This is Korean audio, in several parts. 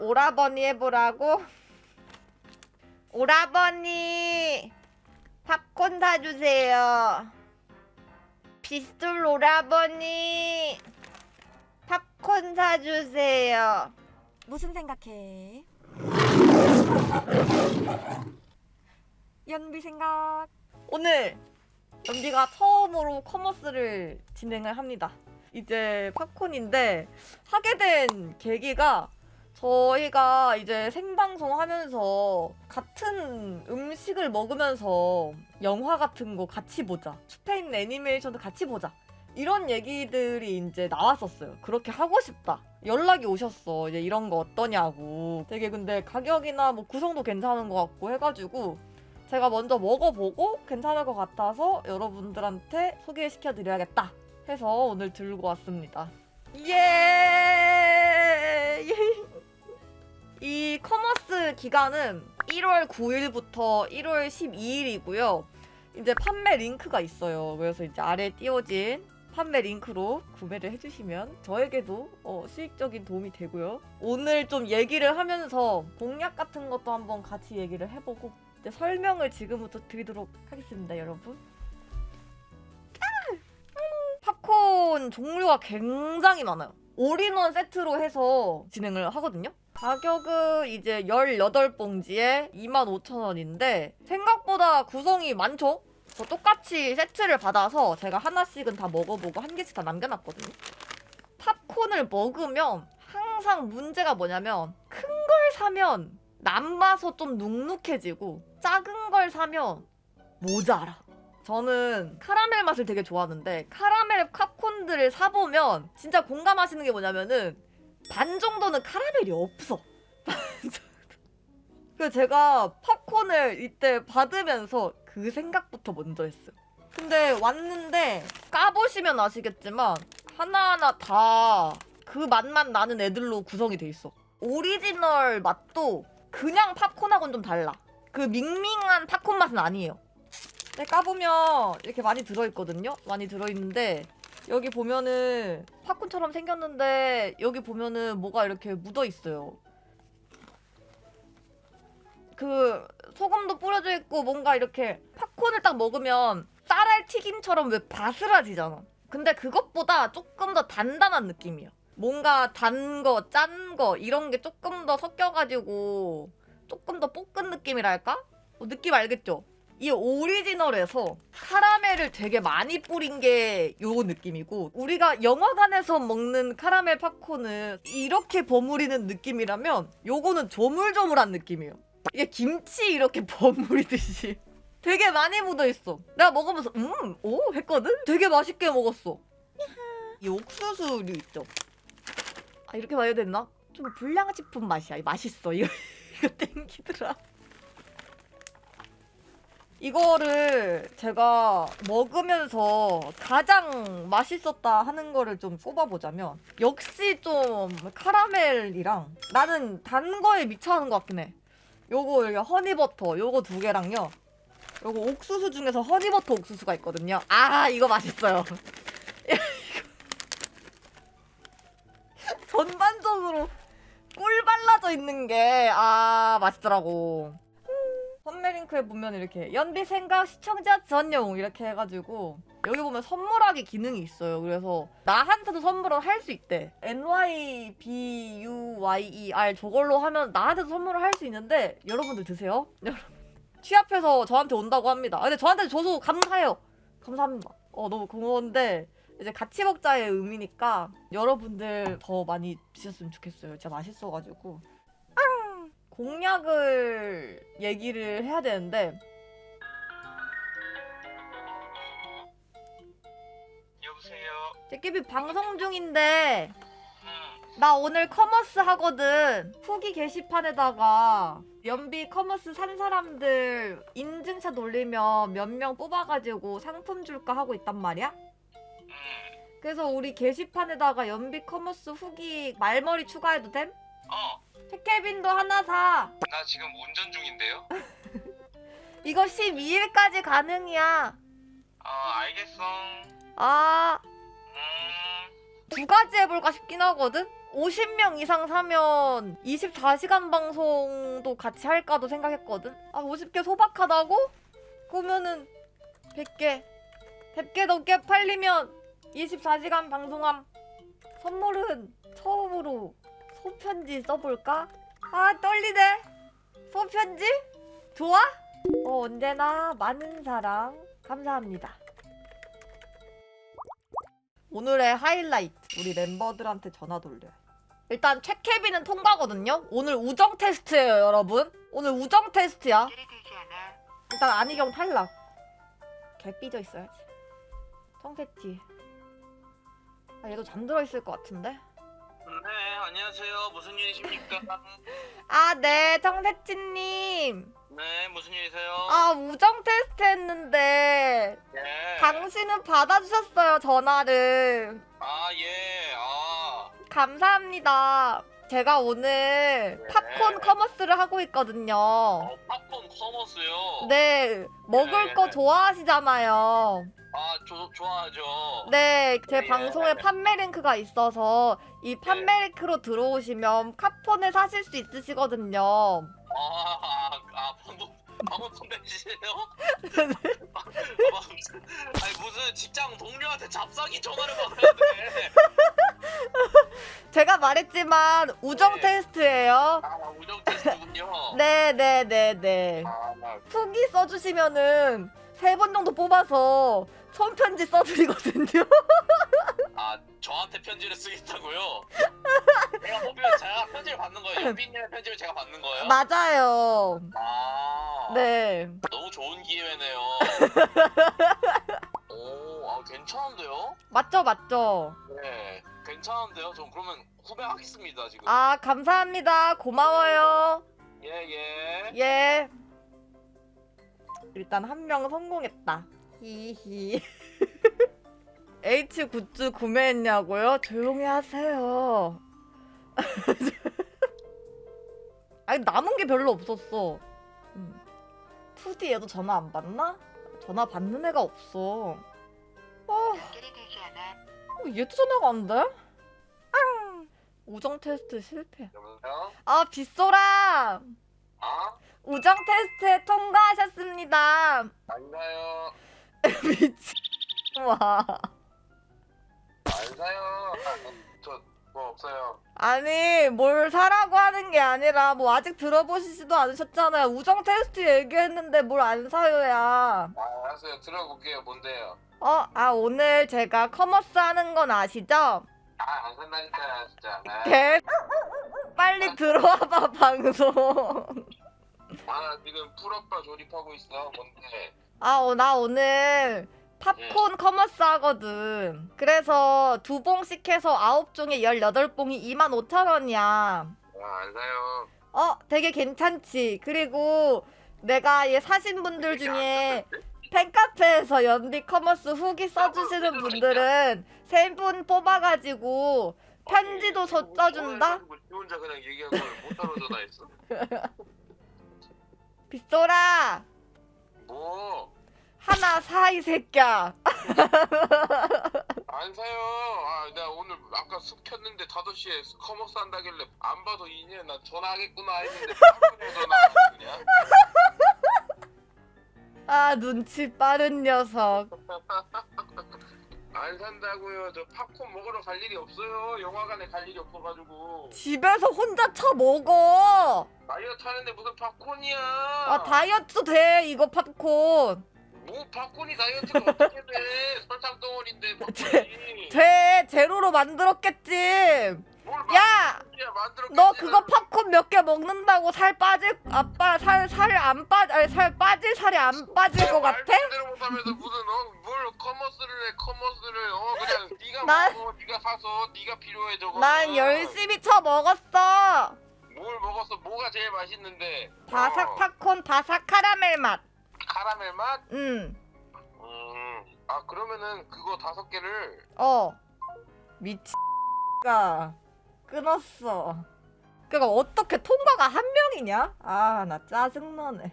오라버니 해보라고? 오라버니 팝콘 사주세요 빗솔 오라버니 팝콘 사주세요 무슨 생각해? 연비 생각. 오늘 연비가 처음으로 커머스를 진행을 합니다. 이제 팝콘인데 하게 된 계기가 저희가 이제 생방송 하면서 같은 음식을 먹으면서 영화 같은 거 같이 보자. 숲에 있는 애니메이션도 같이 보자. 이런 얘기들이 이제 나왔었어요. 그렇게 하고 싶다. 연락이 오셨어. 이제 이런 거 어떠냐고. 되게 근데 가격이나 뭐 구성도 괜찮은 것 같고 해가지고 제가 먼저 먹어보고 괜찮을 것 같아서 여러분들한테 소개시켜 드려야겠다 해서 오늘 들고 왔습니다. 예! 이 커머스 기간은 1월 9일부터 1월 12일이고요. 이제 판매 링크가 있어요. 그래서 이제 아래 띄워진 판매 링크로 구매를 해주시면 저에게도 어, 수익적인 도움이 되고요. 오늘 좀 얘기를 하면서 공략 같은 것도 한번 같이 얘기를 해보고 이제 설명을 지금부터 드리도록 하겠습니다, 여러분. 아! 음, 팝콘 종류가 굉장히 많아요. 올인원 세트로 해서 진행을 하거든요. 가격은 이제 18봉지에 25,000원인데 생각보다 구성이 많죠? 저 똑같이 세트를 받아서 제가 하나씩은 다 먹어보고 한 개씩 다 남겨놨거든요. 팝콘을 먹으면 항상 문제가 뭐냐면 큰 걸 사면 남아서 좀 눅눅해지고 작은 걸 사면 모자라. 저는 카라멜 맛을 되게 좋아하는데 카라멜 팝콘들을 사보면 진짜 공감하시는 게 뭐냐면은 반 정도는 카라멜이 없어. 그래서 제가 팝콘을 이때 받으면서 그 생각부터 먼저 했어요. 근데 왔는데 까보시면 아시겠지만 하나하나 다 그 맛만 나는 애들로 구성이 돼 있어. 오리지널 맛도 그냥 팝콘하고는 좀 달라. 그 밍밍한 팝콘 맛은 아니에요. 까보면 이렇게 많이 들어있거든요. 많이 들어있는데 여기 보면은 팝콘처럼 생겼는데 여기 보면은 뭐가 이렇게 묻어 있어요. 그 소금도 뿌려져 있고 뭔가 이렇게 팝콘을 딱 먹으면 쌀알 튀김처럼 왜 바스라지잖아. 근데 그것보다 조금 더 단단한 느낌이야. 뭔가 단 거, 짠 거 이런 게 조금 더 섞여가지고 조금 더 볶은 느낌이랄까? 어, 느낌 알겠죠? 이 오리지널에서 카라멜을 되게 많이 뿌린 게 요 느낌이고 우리가 영화관에서 먹는 카라멜 팝콘은 이렇게 버무리는 느낌이라면 요거는 조물조물한 느낌이에요. 이게 김치 이렇게 버무리듯이 되게 많이 묻어있어. 내가 먹으면서 음, 오 했거든? 되게 맛있게 먹었어. 이 옥수수류 있죠? 아 이렇게 말해야 됐나? 좀 불량식품 맛이야. 맛있어. 이거, 이거 땡기더라. 이거를 제가 먹으면서 가장 맛있었다 하는 거를 좀 꼽아보자면 역시 좀 카라멜이랑 나는 단 거에 미쳐하는 것 같긴 해. 요거 여기 허니버터 요거 두 개랑요. 요거 옥수수 중에서 허니버터 옥수수가 있거든요. 아 이거 맛있어요. 전반적으로 꿀 발라져 있는 게 아 맛있더라고. 선메링크에 보면 이렇게 연비 생각 시청자 전용 이렇게 해가지고 여기 보면 선물하기 기능이 있어요. 그래서 나한테도 선물을 할 수 있대. N Y B U Y E R 저걸로 하면 나한테도 선물을 할 수 있는데 여러분들 드세요. 취합해서 저한테 온다고 합니다. 아, 근데 저한테 줘서 감사해요. 감사합니다. 어 너무 고마운데 이제 같이 먹자의 의미니까 여러분들 더 많이 드셨으면 좋겠어요. 진짜 맛있어가지고. 앙! 공약을 얘기를 해야 되는데 여보세요. 제끼비 방송 중인데 응. 나 오늘 커머스 하거든. 후기 게시판에다가 연비 커머스 산 사람들 인증샷 올리면 몇 명 뽑아가지고 상품 줄까 하고 있단 말이야. 응. 그래서 우리 게시판에다가 연비 커머스 후기 말머리 추가해도 됨? 어. 택케빈도 하나 사. 나 지금 운전 중인데요. 이거 12일까지 가능이야. 아 알겠어. 아, 음. 두 가지 해볼까 싶긴 하거든? 50명 이상 사면 24시간 방송도 같이 할까도 생각했거든. 아 50개 소박하다고? 그러면은 100개 100개 넘게 팔리면 24시간 방송함. 선물은 처음으로 소편지 써볼까? 아 떨리네. 소편지? 좋아? 어, 언제나 많은 사랑 감사합니다. 오늘의 하이라이트 우리 멤버들한테 전화 돌려. 일단 최캐비는 통과거든요. 오늘 우정 테스트예요, 여러분. 오늘 우정 테스트야. 일단 안희경 탈락. 개 삐져 있어야지. 청새치. 아, 얘도 잠들어 있을 것 같은데. 네, 안녕하세요. 무슨 일이십니까? 아, 네, 청새치님. 네, 무슨 일이세요? 아, 우정 테스트 했는데 예. 당신은 받아주셨어요, 전화를. 아, 예. 아. 감사합니다. 제가 오늘 팝콘 커머스를 하고 있거든요. 어, 팝콘 커머스요. 네, 먹을 네. 거 좋아하시잖아요. 아, 조, 좋아하죠. 네, 제 네. 방송에 판매 링크가 있어서 이 판매 링크로 들어오시면 카폰을 사실 수 있으시거든요. 아, 아, 아 방금 방금 선배시세요? 아, 방금- 아니 무슨 직장 동료한테 잡사기 전화를 받아야 돼. 제가 말했지만 우정 네. 테스트예요. 아, 우정 테스트군요. 네, 네, 네, 네. 아, 나 후기 써주시면은 세 번 정도 뽑아서 손편지 써드리거든요. 아 저한테 편지를 쓰겠다고요? 제가 뽑히면 제가 편지를 받는 거예요. 연빈님의 편지를 제가 받는 거예요? 맞아요. 아, 네. 너무 좋은 기회네요. 오, 아 괜찮은데요? 맞죠, 맞죠. 네, 괜찮은데요? 전 그러면 후배하겠습니다 지금. 아, 감사합니다. 고마워요. 예, 예. 예. 일단 한 명 성공했다. 히히. H 굿즈 구매했냐고요? 조용히 하세요. 아니 남은 게 별로 없었어. 음. 2D 얘도 전화 안 받나? 전화 받는 애가 없어. 어, 어, 얘도 전화가 안 돼? 앙. 우정 테스트 실패. 여보세요? 아 빗소라 아? 우정 테스트에 통과하셨습니다. 안 사요. 미치. 와. 안 사요. 저 뭐 없어요. 아니 뭘 사라고 하는 게 아니라 뭐 아직 들어보시지도 않으셨잖아요. 우정 테스트 얘기했는데 뭘 안 사요야. 아, 알았어요. 들어볼게요. 뭔데요? 어, 아 오늘 제가 커머스 하는 건 아시죠? 아, 안 산다니까요, 진짜. 아, 개. 빨리 들어와봐 방송. 아, 지금 풀업바 조립하고 있어. 뭔데? 아, 어, 나 오늘 팝콘 커머스 하거든. 그래서 두 봉씩 해서 아홉 종에 18봉이 25,000원이야. 아, 안 사요. 어, 되게 괜찮지. 그리고 내가 얘 사신 분들 중에 팬카페에서 연비 커머스 후기 써주시는 분들은 세 분 뽑아가지고 편지도 써- 써준다? 지 혼자 그냥 얘기하고 못하러 전화했어. 빗소라 뭐? 하나 사 이 새끼야. 안 사요. 아, 내가 오늘 아까 숲 켰는데 5시에 커머스 한다길래 안 봐도 이제 나 전화하겠구나 했는데 바로 전화 그냥. 아 눈치 빠른 녀석. 안 산다고요. 저 팝콘 먹으러 갈 일이 없어요. 영화관에 갈 일이 없어가지고. 집에서 혼자 쳐 먹어. 다이어트 하는데 무슨 팝콘이야? 아 다이어트 돼 이거 팝콘. 뭐 팝콘이 다이어트가 어떻게 돼? 설탕 덩어리인데 팝콘이. 돼 제로로 만들었겠지. 뭘 야. 너 그거 팝콘 몇 개 먹는다고 살 빠질 아빠 살 살 안 빠, 아니 살 빠질 살이 안 빠질 것 같아? 말도 못하면서 무슨 어뭘 커머스를 해 커머스를 어 그냥 네가 난- 먹어 네가 사서 네가 필요해 저거. 난 열심히 쳐 먹었어. 뭘 먹었어? 뭐가 제일 맛있는데? 바삭 어, 팝콘 바삭 카라멜 맛. 카라멜 맛? 응. 음. 아 그러면은 그거 다섯 개를 어. 미치가 끊었어. 그니까 어떻게 통과가 한 명이냐? 아 나 짜증나네.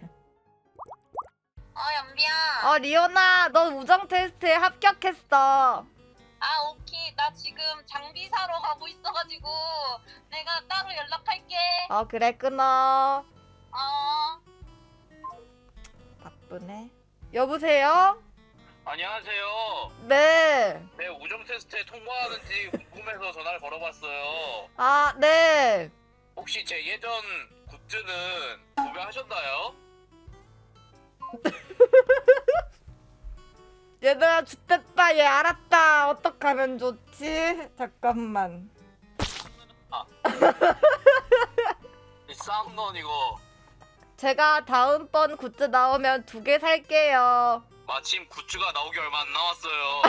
어 연비야 어 리오나 너 우정 테스트에 합격했어. 아 오케이 나 지금 장비 사러 가고 있어가지고 내가 따로 연락할게 어 그래 끊어. 어 바쁘네. 여보세요? 안녕하세요. 네. 네 우정 테스트에 통과하는지 궁금해서 전화를 걸어봤어요. 아 네. 혹시 제 예전 굿즈는 구매하셨나요? 얘들아 죽됐다 얘 알았다 어떡하면 좋지? 잠깐만 이 쌍넌 이거 제가 다음번 굿즈 나오면 두 개 살게요 마침 굿즈가 나오기 얼마 안 남았어요.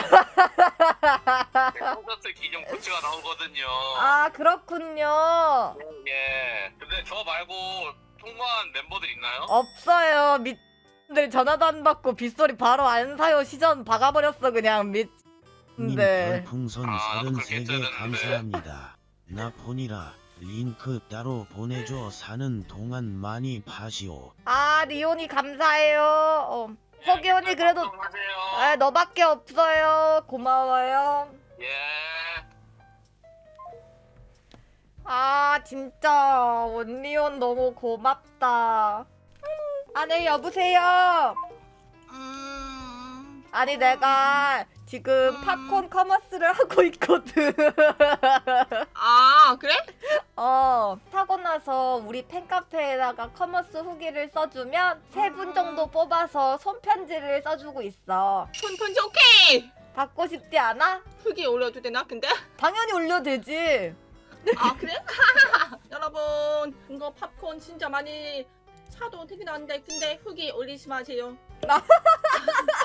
네, 콘서트 기념 굿즈가 나오거든요. 아 그렇군요 예. 근데 저 말고 통과한 멤버들 있나요? 없어요 미들 전화도 안 받고 빗소리 바로 안 사요 시전 박아버렸어 그냥 미님 네. 별풍선 아, 그렇게 33개 했어야 감사합니다. 나 폰이라 링크 따로 보내줘 사는 동안 많이 파시오. 아 리온이 감사해요 어. 허기 언니 그래도. 아, 너밖에 없어요 고마워요 예. 아 진짜 원리온 너무 고맙다 아네 여보세요 음. 아니 내가 지금 음. 팝콘 커머스를 하고 있거든 아 그래? 어 사고 나서 우리 팬카페에다가 커머스 후기를 써주면 세분 음. 정도 뽑아서 손편지를 써주고 있어 손편지 오케이. 받고 싶지 않아? 후기 올려도 되나 근데? 당연히 올려도 되지 아 그래? 여러분 이거 팝콘 진짜 많이 사도 되긴 한데 근데 후기 올리지 마세요.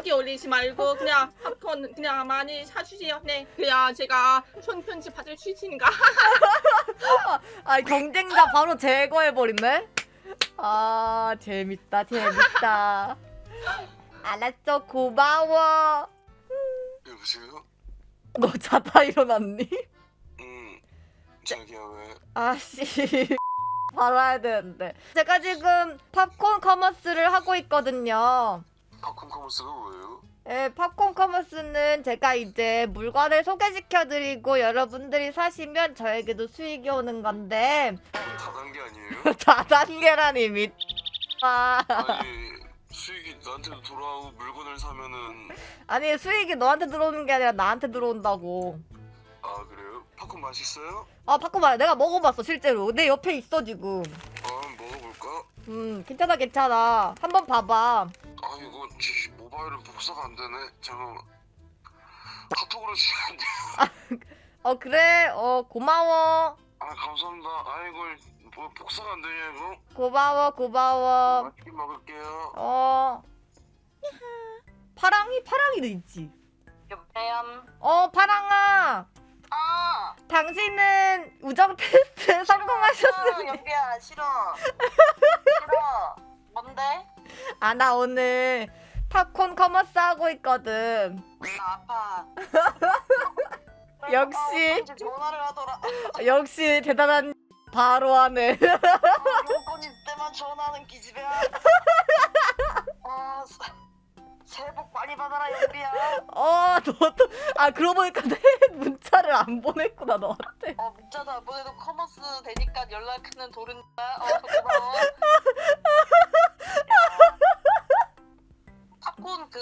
후기 올리지 말고 그냥 팝콘 그냥 많이 사주세요. 네, 그래야 제가 손편지 받을 수 있으니까. 아 경쟁자 바로 제거해버리네 아 재밌다 재밌다 알았어 고마워 여보세요? 너 자다 일어났니? 응 자기야 왜? 아씨 바로 해야 되는데 제가 지금 팝콘 커머스를 하고 있거든요 팝콘 커머스가 뭐예요? 예, 팝콘 커머스는 제가 이제 물건을 소개시켜드리고 여러분들이 사시면 저에게도 수익이 오는 건데 다단계 아니에요? 다단계라니 미 아, 아니 수익이 나한테도 돌아오고 물건을 사면은 아니 수익이 너한테 들어오는 게 아니라 나한테 들어온다고 아 그래요? 팝콘 맛있어요? 아 팝콘 말 내가 먹어봤어 실제로 내 옆에 있어 지금 아 먹어볼까? 음 괜찮아 괜찮아 한번 봐봐 아 이거 지- 모바일은 복사가 안 되네. 잠깐만 카톡으로 돼요? 어 그래? 어 고마워. 아 감사합니다. 아 이걸 뭐 복사가 안 되냐 이거? 고마워 고마워. 맛있게 먹을게요. 어. 파랑이 파랑이도 있지. 여보세요? 어 파랑아. 아. 당신은 우정 테스트에 성공하셨습니다 연비야 싫어. 싫어. 뭔데? 아 나 오늘 팝콘 커머스 하고 있거든. 나 아파 역시. 아, 전화를 하더라. 역시 대단한 바로 하네. 아, 용건이 때만 전화하는 기집애야. 아 사- 새해 복 많이 받아라 연비야. 어 너도 아 그러고 보니까 내 문자를 안 보냈구나 너한테. 어 문자도 안 보내도 커머스 되니까 연락하는 도른다 어 고마워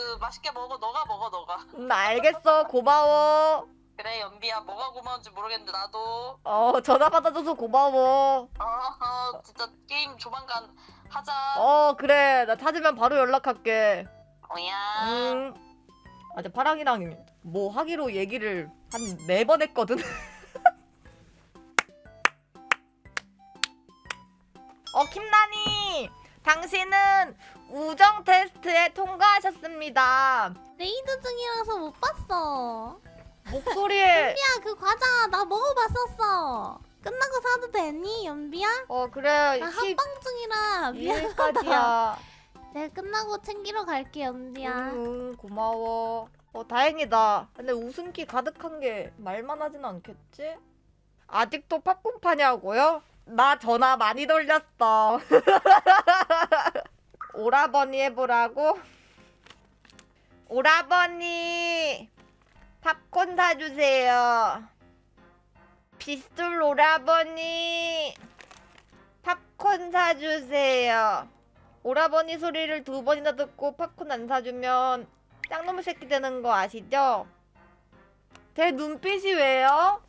그 맛있게 먹어. 너가 먹어 너가. 음, 알겠어. 고마워. 그래 연비야. 뭐가 고마운지 모르겠는데 나도. 어 전화 받아줘서 고마워. 어, 어 진짜 게임 조만간 하자. 어 그래. 나 찾으면 바로 연락할게. 뭐야. 음. 아직 파랑이랑 뭐 하기로 얘기를 한 네 번 했거든. 어 킴나니! 당신은 우정 테스트에 통과하셨습니다 레이드 중이라서 못 봤어. 목소리에 야, 그 과자 나 먹어봤었어. 끝나고 사도 되니, 연비야? 어 그래 나 10 합방 중이라 미안. 2일까지야 내가 끝나고 챙기러 갈게, 연비야. 응 고마워 어 다행이다 근데 웃음기 가득한 게 말만 하진 않겠지? 아직도 팝콘 파냐고요? 나 전화 많이 돌렸어 오라버니 해보라고? 오라버니 팝콘 사주세요. 비슬 오라버니 팝콘 사주세요. 오라버니 소리를 두 번이나 듣고 팝콘 안 사주면 짱놈의 새끼 되는 거 아시죠? 제 눈빛이 왜요?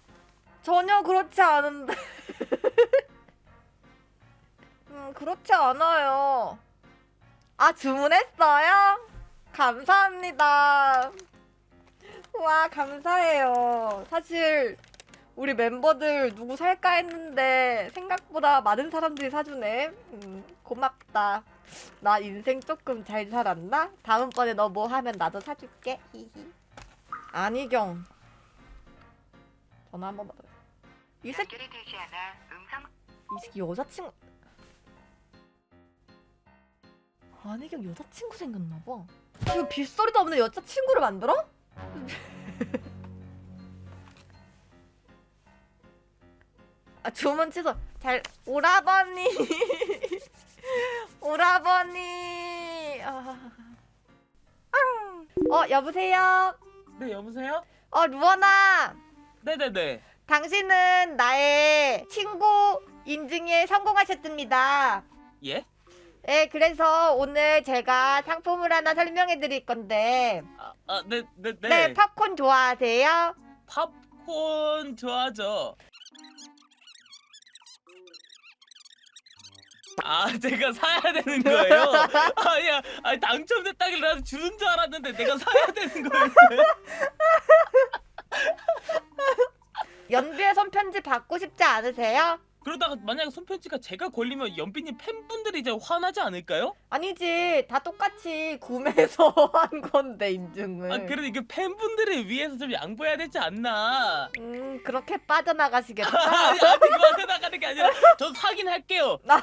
전혀 그렇지 않은데. 음, 그렇지 않아요. 아, 주문했어요? 감사합니다. 와, 감사해요. 사실, 우리 멤버들 누구 살까 했는데, 생각보다 많은 사람들이 사주네. 음, 고맙다. 나 인생 조금 잘 살았나? 다음번에 너 뭐 하면 나도 사줄게. 히히. 안희경. 전화 한번 받아. 이 새끼, 연결이 되지 않아 음성 이 새끼 여자친구. 안희경 여자친구 생겼나봐. 이거 빗소리도 없는 여자친구를 만들어? 아 주문 취소. 잘 오라버니. 오라버니. 아. 아. 어 여보세요. 네 여보세요? 어 루어나. 네네네 당신은 나의 친구 인증에 성공하셨습니다. 예? 네, 그래서 오늘 제가 상품을 하나 설명해 드릴 건데, 아, 네, 네, 네. 네, 팝콘 좋아하세요? 팝콘 좋아하죠. 아, 제가 사야 되는 거예요? 아니야, 아니, 당첨됐다길래 나도 주는 줄 알았는데 내가 사야 되는 거였어요? 연비의 손편지 받고 싶지 않으세요? 그러다가 만약에 손편지가 제가 걸리면 연빈님 팬분들이 이제 화나지 않을까요? 아니지, 다 똑같이 구매해서 한 건데, 인증을. 아, 그래도 이게 팬분들을 위해서 좀 양보해야 되지 않나? 음, 그렇게 빠져나가시겠다. 아니, 아니, 그만 나가는 게 아니라 저 사긴 할게요. 나-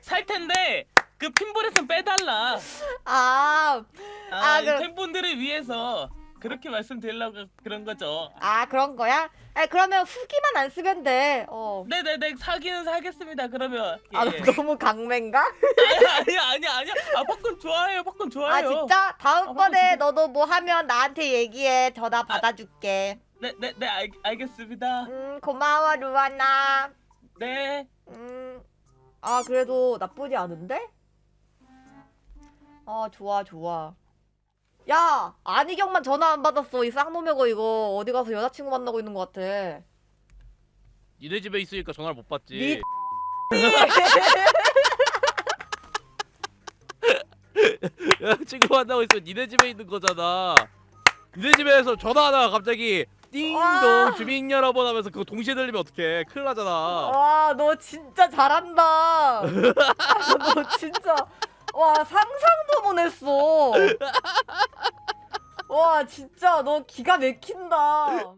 살 텐데 그 핀볼에서 빼달라. 아, 아, 아, 이 그- 팬분들을 위해서 그렇게 말씀드리려고 그런 거죠. 아, 그런 거야? 아, 그러면 후기만 안 쓰면 돼. 어. 네네네 사기는 사겠습니다. 그러면 예, 아, 예. 너무 강맨가? 아니 아니 아니 아 팝콘 좋아해요. 팝콘 아, 좋아해요. 진짜? 다음번에 아, 진짜. 너도 뭐 하면 나한테 얘기해. 전화 받아줄게. 네네네 알, 알겠습니다. 음 고마워 루아나 네. 음 아 그래도 나쁘지 않은데? 아 좋아 좋아 야 안희경만 전화 안 받았어 이 쌍놈의거 이거 어디 가서 여자친구 만나고 있는 것 같아 니네 집에 있으니까 전화를 못 받지. 니- 친구 만나고 있으면 니네 집에 있는 거잖아. 니네 집에서 전화하다가 갑자기 띵동 와. 주민 여러분 하면서 그거 동시에 들리면 어떡해. 큰일 나잖아. 와 너 진짜 잘한다 너 진짜 와 상상도 못했어. 와 진짜 너 기가 막힌다